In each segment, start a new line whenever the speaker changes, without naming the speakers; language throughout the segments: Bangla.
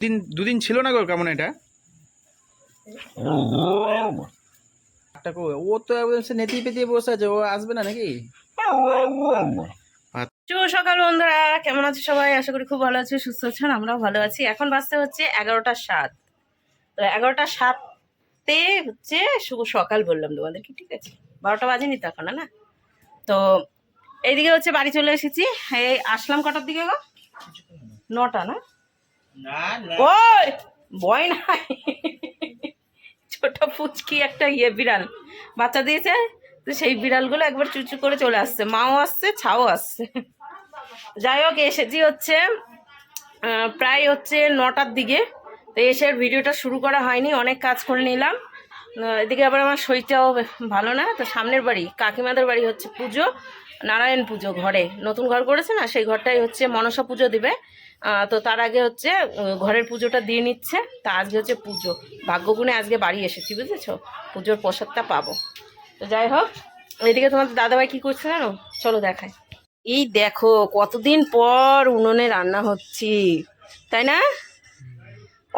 দিন দুদিন ছিল না গো কেমন এটা? ও তো একদম সে নেতিয়ে পেতিয়ে বসে আছে ও আসবে না নাকি?
শুভ সকাল বন্ধুরা কেমন আছে সবাই? আশা করি খুব ভালো আছে সুস্থ আছেন আমরাও ভালো আছি। এখন বাজতে হচ্ছে এগারোটা সাত। তো এগারোটা সাততে হচ্ছে শুভ সকাল বললাম তোমাদেরকে ঠিক আছে? বারোটা বাজেনি তো এখন না? তো এইদিকে হচ্ছে বাড়ি চলে এসেছি। এই আসলাম কটার দিকে গো? নটা না? ওই, ভয় নাই। ছোট ফুচকি একটা ইয়ে বিড়াল। বাচ্চা দিয়েছে, তো সেই বিড়ালগুলো একবার চুচু করে চলে আসছে। মাও আসছে, ছাও আসছে। যাই হোক, এসেছি হচ্ছে প্রায় হচ্ছে নটার দিকে। তো এসে ভিডিওটা শুরু করা হয়নি, অনেক কাজ করে নিলাম। এদিকে আবার আমার শরীরটাও ভালো না, তো সামনের বাড়ি, কাকিমাদের বাড়ি হচ্ছে পুজো, নারায়ণ পুজো ঘরে। নতুন ঘর করেছে না, সেই ঘরটাই হচ্ছে মনসা পুজো দিবে। তো তার আগে হচ্ছে ঘরের পুজোটা দিয়ে নিচ্ছে। তা আজকে হচ্ছে পুজো। ভাগ্যগুণে আজকে বাড়ি এসেছি, বুঝেছ? পুজোর প্রসাদটা পাবো। তো যাই হোক, এদিকে তোমাদের দাদাভাই কী করছে জানো? চলো দেখায় এই দেখো, কতদিন পর উনুনে রান্না হচ্ছি। তাই না?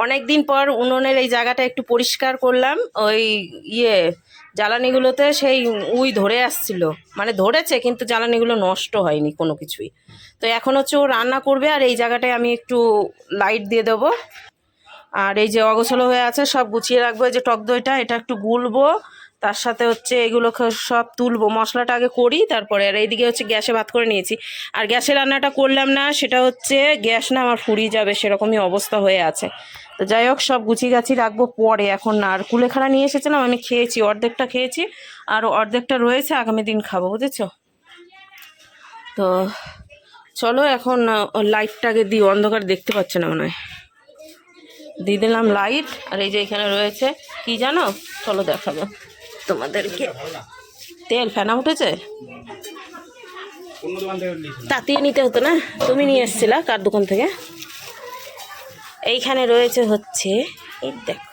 অনেক দিন পর উনুনের এই জায়গাটা একটু পরিষ্কার করলাম। ওই ইয়ে জ্বালানিগুলোতে সেই উই ধরে আসছিল। মানে ধরেছে, কিন্তু জ্বালানিগুলো নষ্ট হয়নি কোনো কিছুই। তো এখন হচ্ছে ও রান্না করবে, আর এই জায়গাটায় আমি একটু লাইট দিয়ে দেবো। আর এই যে অগোছলো হয়ে আছে, সব গুছিয়ে রাখব। এই যে টক দইটা, এটা একটু গুলবো। তার সাথে হচ্ছে এগুলো সব তুলবো। মশলাটা আগে করি, তারপরে আর এইদিকে হচ্ছে গ্যাসে ভাত করে নিয়েছি। আর গ্যাসে রান্নাটা করলাম না, সেটা হচ্ছে গ্যাস না আমার ফুরিয়ে যাবে, সেরকমই অবস্থা হয়ে আছে। তো যাই হোক, সব গুছিয়ে গাছি রাখব পরে এখন। আর কুলেখাড়া নিয়ে এসেছিলাম, আমি খেয়েছি, অর্ধেকটা খেয়েছি, আর অর্ধেকটা রয়েছে, আগামী দিন খাব, বুঝেছ? তো চলো এখন লাইটটাকে দিই অন্ধকার দেখতে পাচ্ছে না মনে হয়। দিয়ে দিলাম লাইট, আর এই যে এখানে রয়েছে, কি জানো? চলো দেখাবো। তোমাদেরকে। তেল ফেনা উঠেছে তাতিয়ে নিতে হতো না? তুমি নিয়ে এসেছিলা কার দোকান থেকে? এইখানে রয়েছে হচ্ছে এই দেখো।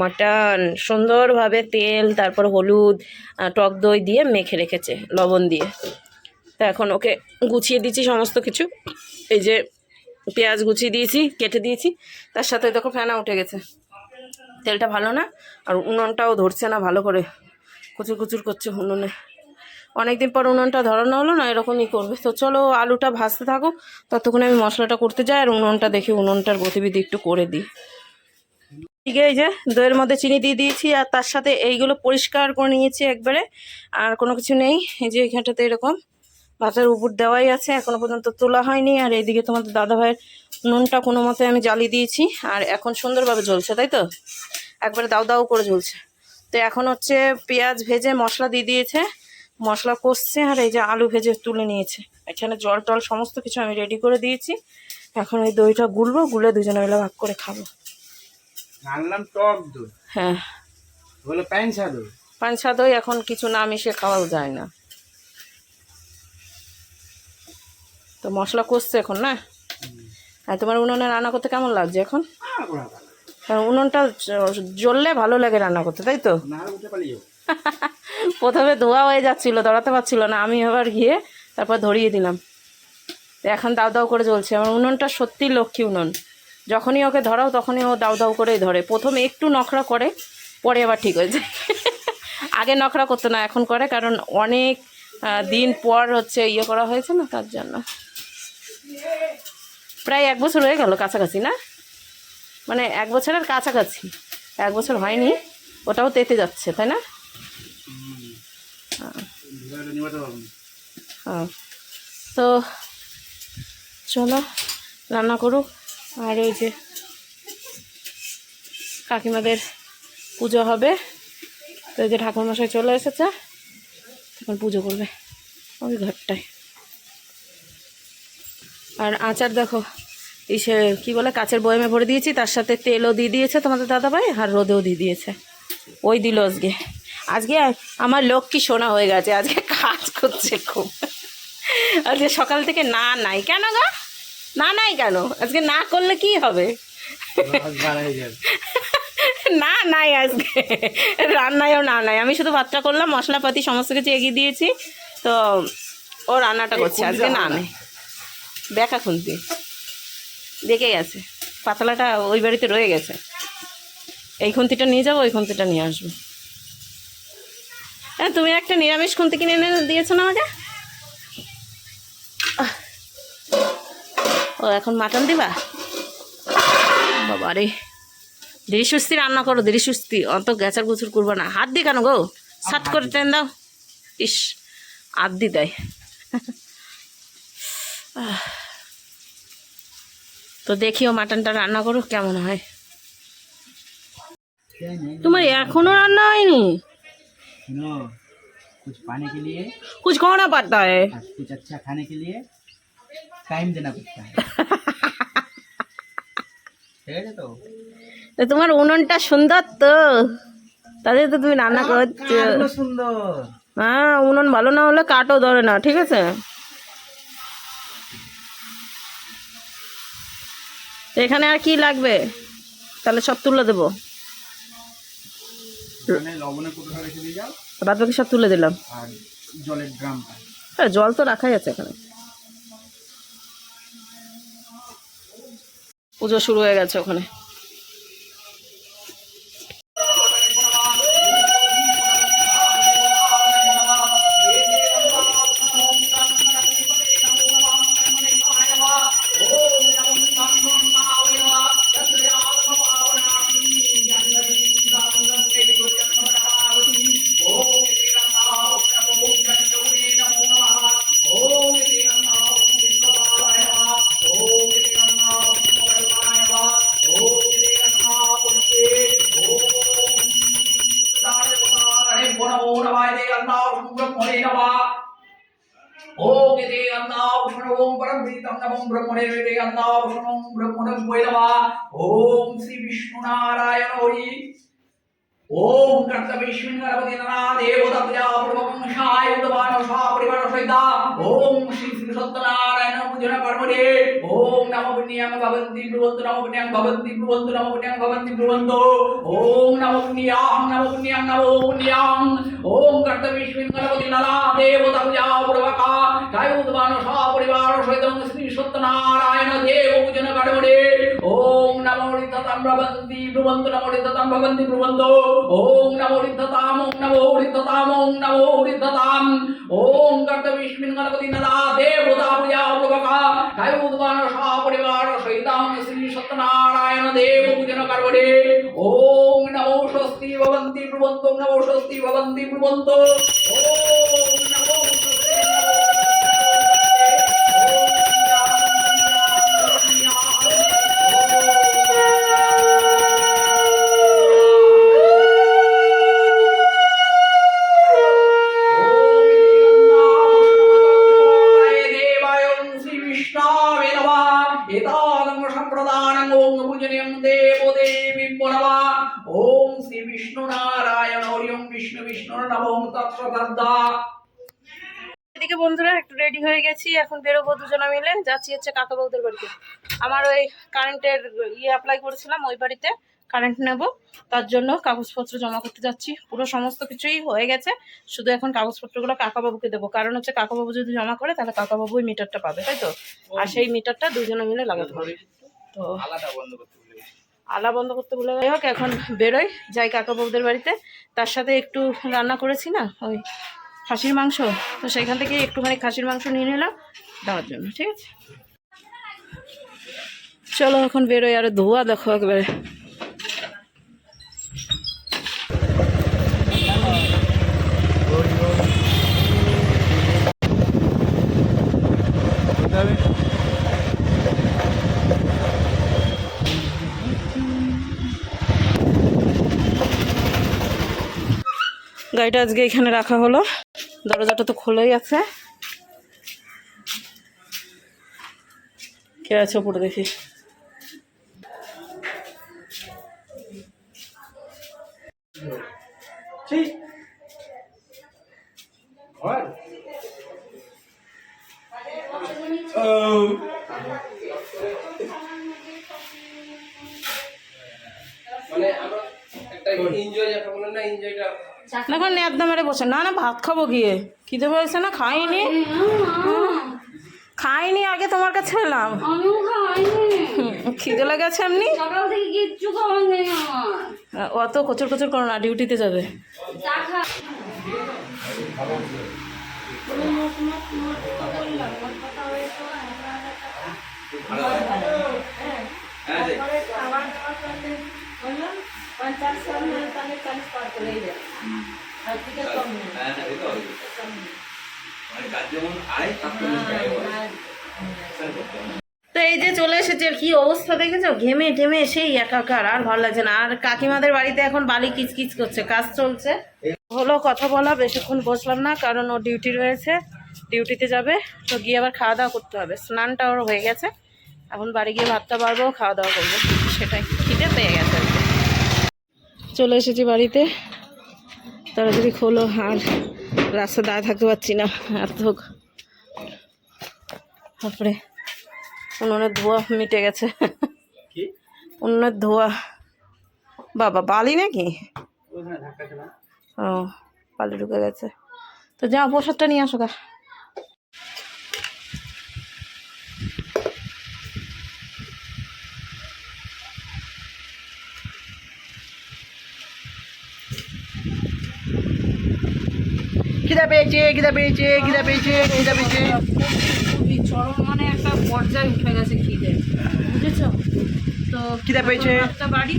মাটন সুন্দরভাবে তেল তারপর হলুদ টক দই দিয়ে মেখে রেখেছে লবণ দিয়ে। তা এখন ওকে গুছিয়ে দিয়েছি সমস্ত কিছু। এই যে পেঁয়াজ গুছিয়ে দিয়েছি কেটে দিয়েছি। তার সাথে দেখো ফেনা উঠে গেছে। তেলটা ভালো না, আর উনুনটাও ধরছে না ভালো করে। কুচুর কুচুর করছে উনুনে। অনেকদিন পর উনুনটা ধরানো হলো না, এরকমই করবে। তো চলো আলুটা ভাজতে থাকো ততক্ষণে আমি মশলাটা করতে যাই, আর উনুনটা দেখি, উনুনটার গতিবিধি একটু করে দিই। ঠিক এই যে, দইয়ের মধ্যে চিনি দিয়ে দিয়েছি, আর তার সাথে এইগুলো পরিষ্কার করে নিয়েছি একবারে, আর কোনো কিছু নেই। এই যে এখানটাতে এরকম। ভাতের উপর দেওয়াই আছে এখনও পর্যন্ত তোলা হয়নি। আর এইদিকে তোমাদের দাদা ভাইয়ের নুনটা কোনো মতে আমি জ্বালিয়ে দিয়েছি আর এখন সুন্দরভাবে জ্বলছে তাই তো? একবারে দাও দাও করে জ্বলছে। তো এখন হচ্ছে পেঁয়াজ ভেজে মশলা দিয়ে দিয়েছে মশলা কষছে আর এই যে আলু ভেজে তুলে নিয়েছে। এখানে জল টল সমস্ত কিছু আমি রেডি করে দিয়েছি। এখন এই দইটা গুলবো গুলে দুজনে মিলে ভাগ করে খাব।
আনলাম টক দই।
হ্যাঁ।
বলে দই
এখন কিছু না মিশিয়ে খাওয়াও যায় না। তো মশলা কষছে এখন, না? আর তোমার উনুনে রান্না করতে কেমন লাগছে এখন? উনুনটা জ্বললে ভালো লাগে রান্না করতে, তাই তো? প্রথমে ধোয়া হয়ে যাচ্ছিল ধরাতে পারছিল না। আমি এবার গিয়ে তারপর ধরিয়ে দিলাম। এখন দাও দাও করে জ্বলছে। আমার উনুনটা সত্যি লক্ষ্মী উনুন। যখনই ওকে ধরাও তখনই ও দাও দাও করেই ধরে। প্রথমে একটু নখরা করে, পরে আবার ঠিক হয়ে যায়। আগে নখরা করতো না, এখন করে। কারণ অনেক দিন পর হচ্ছে ইয়ে করা হয়েছে না, তার জন্য। প্রায় এক বছর হয়ে গেল কাছাকাছি, না? মানে এক বছরের কাছাকাছি। এক বছর হয়নি, ওটাও তেতে যাচ্ছে, তাই না? তো চলো, রান্না করুক। আর ওই যে কাকিমাদের পুজো হবে। তো এই যে ঠাকুরমশাই চলে এসেছে, এখন পুজো করবে। ওই ঘরটায়। আর আচার দেখো ইসে কি বলে কাচের বয়মে ভরে দিয়েছি তার সাথে তেলও দিয়ে দিয়েছে তোমাদের দাদাভাই আর রোদেও দিয়ে দিয়েছে। ওই দিল আজকে। আজকে আমার লক্ষ্মী সোনা হয়ে গেছে আজকে কাজ করছে খুব। আজকে সকাল থেকে না নাই। কেন গা? না নাই কেন? আজকে না করলে কি হবে? না নাই আজকে। রান্নায়ও না নাই। আমি শুধু ভাতটা করলাম মশলাপাতি সমস্ত কিছু এগিয়ে দিয়েছি তো ও রান্নাটা করছে আজকে না নেই। দেখা খুনতি। দেখে গেছে। পাতলাটা ওই বাড়িতে রয়ে গেছে। এই খুন্তিটা নিয়ে যাব, ওই খুন্তিটা নিয়ে আসব। হ্যাঁ তুমি একটা নিরামিষ খুন্তি কিনে এনে দিয়েছ না আমাকে? ও, এখন মাটন দিবা? বাবা রে ধীরে সুস্থি রান্না করো ধীরে সুস্থি অত গ্যাচার গুচুর করব না। হাত দি কেন গো? সাত করে টেন দাও। ইস, হাত দি দেয়। তো দেখিও মাটনটা রান্না করো কেমন হয় তোমার এখনো রান্না হয়নি
सुनो कुछ पाने के लिए
कुछ खाना पड़ता है
और कुछ अच्छा खाने के लिए टाइम देना पड़ता है ঠিক আছে তো
তো তোমার উনুনটা সুন্দর তো তাদের তো তুমি রান্না করছো
কাঠগুলো সুন্দর
হ্যাঁ উনুন ভালো না হলে কাঠও ধরে না ঠিক আছে তো এখানে আর কি লাগবে? তাহলে সব তুলে দেবো। বাদ বাকি সব তুলে দিলাম।
জলের ড্রামটা।
হ্যাঁ জল তো রাখাই আছে এখানে। পুজো শুরু হয়ে গেছে ওখানে।
ओम परम प्रीतम नमो ब्रह्मणे वेदे अन्नाभूषणं ब्रह्मणं वै नमः ओम श्री विष्णुनारायण हरि ओम कर्तविष्णु गणपति नना देवदत्या पूर्ववंशाय उद्वानशा परिवार सहिता ओम श्री সত্যনারায়ণ পূজন কর্মণে ওম নম পুণ্যাং ভবন্তি ব্রুবন্ত নম পুণ্যাং ভবন্তি ব্রুবন্ত নম পুণ্যাং ভবন্তি ব্রুবন্ত ওম নম পুণ্যাং নম পুণ্যাং নম পুণ্যাং ওম কর্তবিষ্মিন গণপতি নলা দেবতা পূজা পূর্বকা গায়ুদ্বান সপরিবার সহিত শ্রী সত্যনারায়ণ দেব পূজন কর্মণে ওম নমো ঋদ্ধতাম ভবন্তি ব্রুবন্ত নমো ঋদ্ধতাম ভবন্তি ব্রুবন্ত ওম নমো ঋদ্ধতাম ওম নমো ঋদ্ধতাম ওম নমো ঋদ্ধতাম ওম কর্তবিষ্মিন গণপতি নলা দেব ভূতাপ্রিয়া প্রভকা গায়ুদ্বান সপরিবার সহিতাম শ্রী সত্যনারায়ণ দেব পূজন কার্বণে ওম নমো স্বস্তি ভবন্তি প্রবন্ত নমো স্বস্তি
ভবন্তি প্রবন্ত ওম রেডি হয়ে গেছি এখন বেরোবো দুজনে মিলে। যাচ্ছি হচ্ছে কাকা বৌদের বাড়িতে। আমার ওই কারেন্টের ইয়ে অ্যাপ্লাই করেছিলাম ওই বাড়িতে কারেন্ট নেব। তার জন্য কাগজপত্র জমা করতে যাচ্ছি। পুরো সমস্ত কিছুই হয়ে গেছে। শুধু এখন কাগজপত্রগুলো কাকাবাবুকে দেবো। কারণ হচ্ছে কাকাবাবু যদি জমা করে তাহলে কাকাবাবু ওই মিটারটা পাবে তাই তো? আর সেই মিটারটা দুজনে মিলে লাগাতে হবে। তো। আলা বন্ধ করতে বলে যাই হোক এখন বেরোই। যাই কাকা বৌদের বাড়িতে। তার সাথে একটু রান্না করেছি না? ওই খাসির মাংস? তো সেখান থেকে একটুখানি খাসির মাংস নিয়ে নিলাম, দেওয়ার জন্য, ঠিক আছে? চলো এখন বেরোয় আর ধোয়া দেখো একবারে। গাড়িটা আজকে এখানে রাখা হলো। দরজাটা তো খোলাই আছে। কে আছে ওপরে দেখি।
মানে আমরা
এখন একদম মেরে বসে না না ভাত খাব গিয়ে। খিদে পেয়েছে না খাইনি? খাইনি আগে তোমার কাছে এলাম। খিদে লেগেছে এমনি? অত কচর কচর করো না ডিউটিতে যাবে। তো এই যে চলে এসেছে, কি অবস্থা দেখেছ? ঘেমে টেমে সেই একাকার, আর ভালো লাগছে না। আর কাকিমাদের বাড়িতে এখন বালি কিচকিচ করছে, কাজ চলছে। হলো কথা বলা, বেশিক্ষণ বসলাম না, কারণ ও ডিউটি রয়েছে ডিউটিতে যাবে। তো গিয়ে আবার খাওয়া দাওয়া করতে হবে। স্নানটা ওর হয়ে গেছে। এখন বাড়ি গিয়ে ভাতটা পারব খাওয়া দাওয়া করব। সেটাই, খিদে পেয়ে গেছে। চলে এসেছি বাড়িতে। তাড়াতাড়ি খোলো আর রাস্তা দাঁড়িয়ে থাকতে পারছি না এত তারপরে উনুনের ধোয়া মিটে গেছে। উনুনের ধোয়া। বাবা বালি নাকি? ও বালি ঢুকে গেছে। তো যাও প্রসাদটা নিয়ে আসো গা।
পেয়েছে খিদা পেয়েছে খিদা পেয়েছে খিদা পেয়েছে।
খুবই চরম মানে একটা পর্যায়ে উঠে গেছে খিদে বুঝেছ? তো
খিদে পেয়েছে।
একটা বাড়ি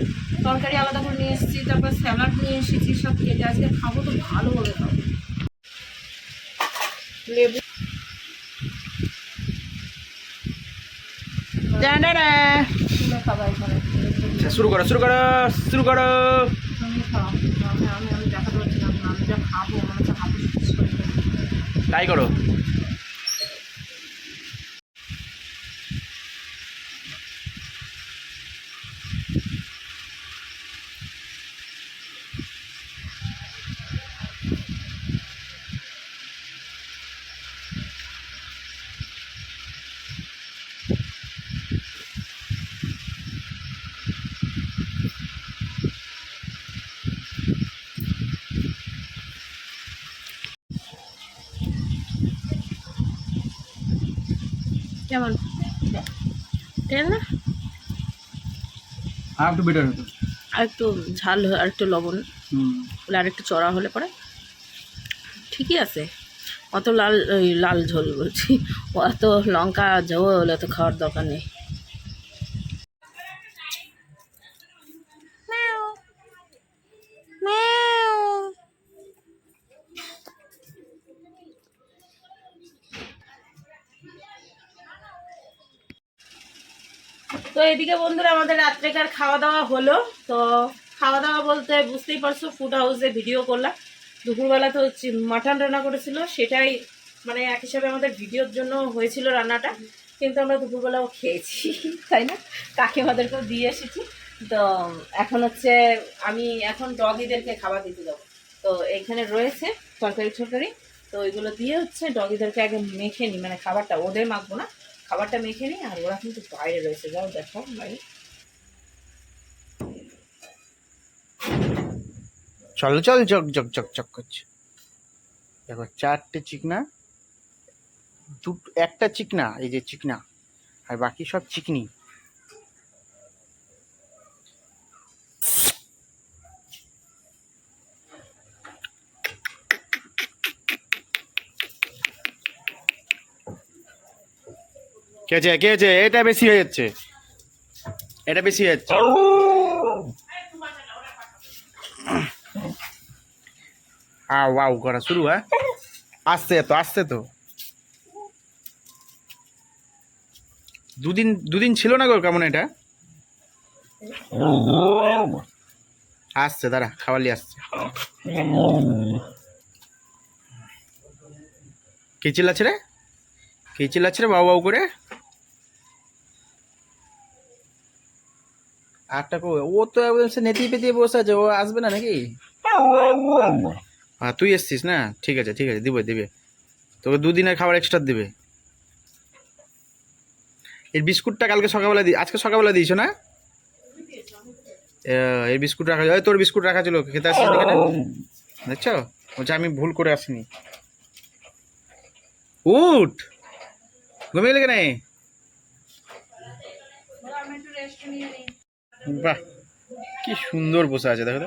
তরকারি আলাদা করে নিয়ে এসেছি তারপর স্যালাড নিয়ে এসেছি সব কেটে আজকে খাব তো ভালো হবে খাব লেবু
আচ্ছা, শুরু করো শুরু করো শুরু করো।
তুমি খাও আমি আমি আমি দেখাতে পারছি না আমি যা খাব মনে হচ্ছে হাঁপু শেষ করে ফেলব।
তাই করো।
কেমন? তেল না?
আর একটু বেটার হতো।
আর একটু ঝাল আর একটু লবণ। আর একটু চড়া হলে পরে। ঠিকই আছে। অত লাল ওই লাল ঝোল বলছি। অত লঙ্কা ঝোল অত খাওয়ার দরকার নেই। এদিকে বন্ধুরা আমাদের রাত্রেকার খাওয়া দাওয়া হলো। তো খাওয়া দাওয়া বলতে বুঝতেই পারছ ফুড হাউসে ভিডিও করলাম। দুপুরবেলা তো মাটন রান্না করেছিল, সেটাই মানে এক হিসাবে আমাদের ভিডিওর জন্য হয়েছিল রান্নাটা। কিন্তু আমরা দুপুরবেলাও খেয়েছি, তাই না? কাকিমাদেরকেও দিয়ে এসেছি। তো এখন হচ্ছে আমি এখন ডগিদেরকে খাবার দিতে যাব। তো এখানে রয়েছে তরকারি তরকারি তো ওইগুলো দিয়ে হচ্ছে ডগিদেরকে আগে মেখে নিই মানে খাবারটা, ওদের মাখবো না। খাবারটা মেখে নিই, আর ওরা কিন্তু বাইরে রয়েছে। যাও, দেখো, ভাই।
চল চল জক জক জক জক করছে। দেখো, চারটে চিকনা, দুটো, একটা চিকনা, এই যে চিকনা, আর বাকি সব চিকনি। কে আছে কে আছে এটা বেশি হয়ে যাচ্ছে। এটা বেশি হয়ে যাচ্ছে। আও আও করা শুরু হ্যাঁ? আসছে তো আসছে তো। দুদিন দুদিন ছিল না গো, কেমন এটা? আসছে, দাঁড়া, খাওয়ালি আসছে। কে চিল্লাচ্ছে রে? কে চিল্লাচ্ছে রে বাবু বাবু করে? আটটা কো ও তো একদম সে নেতিয়ে পেতিয়ে বসে আছে, ও আসবে না নাকি? হ্যাঁ তুই এসছিস না? ঠিক আছে ঠিক আছে, দিবে দিবে। তোকে দুদিনের খাবার এক্সট্রা দিবে। এর বিস্কুটটা কালকে সকালবেলা দি আজকে সকালবেলা দিয়েছ না? এই বিস্কুট রাখা ওই তোর বিস্কুট রাখা ছিল, খেতে আসছিস এখানে দেখছ? বলছে, আমি ভুল করে আসিনি। উঠ! ঘুমিয়ে গেলে কেন? বাহ, কি সুন্দর বসে আছে, দেখো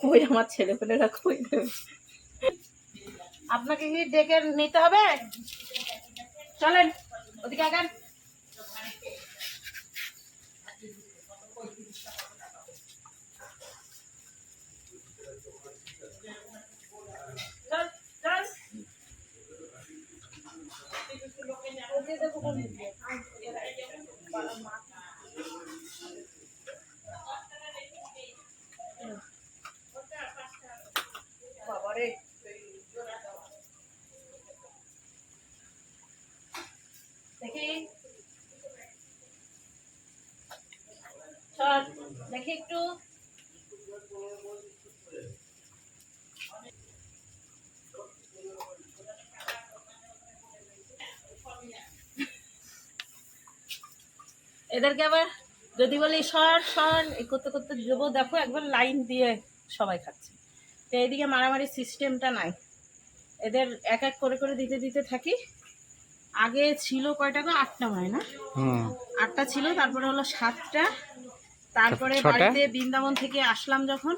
কই আমার ছেলে পেলেরা কই আপনাকে কি ডেকে নিতে হবে? চলেন, ওদিকে আগান। দেখি। দেখি একটু। এদেরকে আবার যদি বলি সর সর এই করতে করতে দেবো। দেখো একবার লাইন দিয়ে সবাই খাচ্ছে। তো এইদিকে মারামারি সিস্টেমটা নাই। এদের এক এক করে করে দিতে দিতে থাকি। আগে ছিল কয়টা গো? আটটা হয় না? আটটা ছিল তারপরে হলো সাতটা। তারপরে বাড়িতে বৃন্দাবন থেকে আসলাম যখন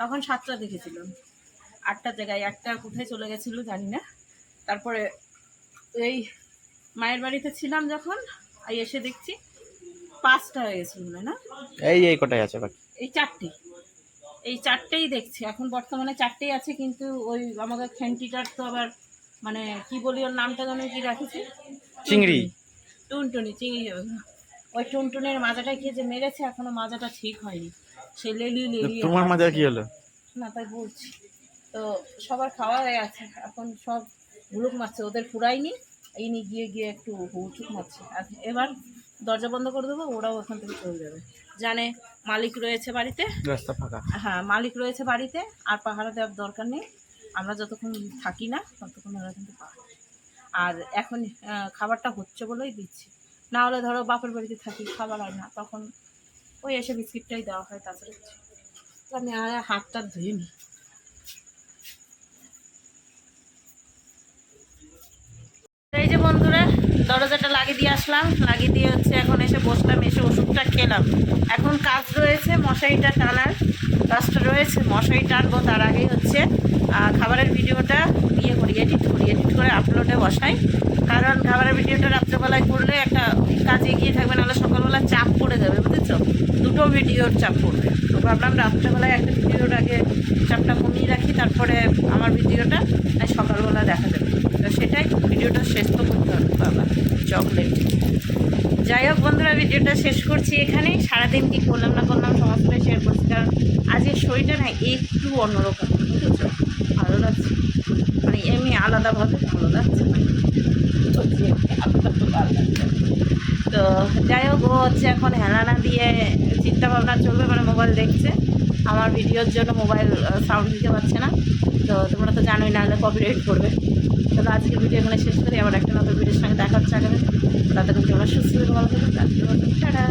তখন সাতটা দেখেছিলাম। আটটা জায়গায় একটা কোথায় চলে গেছিল জানি না। তারপরে এই মায়ের বাড়িতে ছিলাম যখন এসে দেখছি। পাঁচটা হয়ে গেছিল মনে না?
এই এই কটাই আছে বাকি।
এই চারটে। এই চারটেই দেখছি। এখন বর্তমানে চারটেই আছে কিন্তু ওই আমাদের খেন্টিটার তো আবার মানে কি বলি ওর নামটা যেন কি রাখেছি?
চিংড়ি।
টুনটুনি। চিংড়ি ওই টুনটুনের মাজাটা খেয়ে যে মেরেছে এখনও মাজাটা ঠিক হয়নি। সে লেলি লেলি
তোমার মাজার কি হলো?
না তাই বলছি। তো সবার খাওয়া হয়ে আছে এখন সব হুলুক মারছে। ওদের ফুরাইনি। এই নিয়ে গিয়ে গিয়ে একটু হুচুক মারছে। আর এবার দরজা বন্ধ করে দেবো ওরাও ওখান থেকে চলে যাবে। জানে মালিক রয়েছে বাড়িতে?
রাস্তা ফাঁকা।
হ্যাঁ মালিক রয়েছে বাড়িতে আর পাহারা দেওয়ার দরকার নেই। আমরা যতক্ষণ থাকি না ততক্ষণ ওরা কিন্তু আর এখন খাবারটা হচ্ছে বলেই দিচ্ছি। না হলে ধরো বাপের বাড়িতে থাকি খাবার হয় না তখন ওই এসে বিস্কিটটাই দেওয়া হয় তাছাড়া কিছু। আমি আর হাতটা ধুয়ে নিই। এই যে বন্ধুরা দরজাটা লাগিয়ে দিয়ে আসলাম। লাগিয়ে দিয়ে হচ্ছে এখন এসে বসলাম, এসে ওষুধটা খেলাম। এখন কাজ রয়েছে মশারিটা টানার। কাজটা রয়েছে মশারি টানবো তার আগে হচ্ছে খাবারের ভিডিওটা ইয়ে করি এডিট করি এডিট করে আপলোডে বসাই। কারণ খাবারের ভিডিওটা রাত্রেবেলায় করলে একটা কাজে এগিয়ে থাকবে, নাহলে সকালবেলা চাপ পড়ে যাবে, বুঝেছ? দুটো ভিডিওর চাপ পড়বে। তো ভাবলাম রাত্রেবেলায় একটা ভিডিওর আগে চাপটা কমিয়ে রাখি, তারপরে আমার ভিডিওটা সকালবেলা দেখা যাবে। তো সেটাই, ভিডিওটা শেষ তো করতে হবে। চকলেট যাই হোক বন্ধুরা ভিডিওটা শেষ করছি এখানে। সারাদিন কি করলাম না করলাম সমস্তটাই শেয়ার করছি, কারণ আজকের শরীরটা না একটু অন্যরকম ভালো লাগছে। মানে এমনি আলাদাভাবে ভালো লাগছে। তো যাই হোক, ও হচ্ছে এখন হেলানা দিয়ে চিন্তা ভাবনা চলবে মানে মোবাইল দেখছে। আমার ভিডিওর জন্য মোবাইল সাউন্ড দিতে পারছে না। তো তোমরা তো জানোই না হলে কপিরাইট করবে। তাহলে আজকে ভিডিও এখানে শেষ করি। আবার একটা নতুন ভিডিওর সঙ্গে দেখা হচ্ছে আগামী তাদের তোমরা সুস্থ ভালো থাকবে টাটা!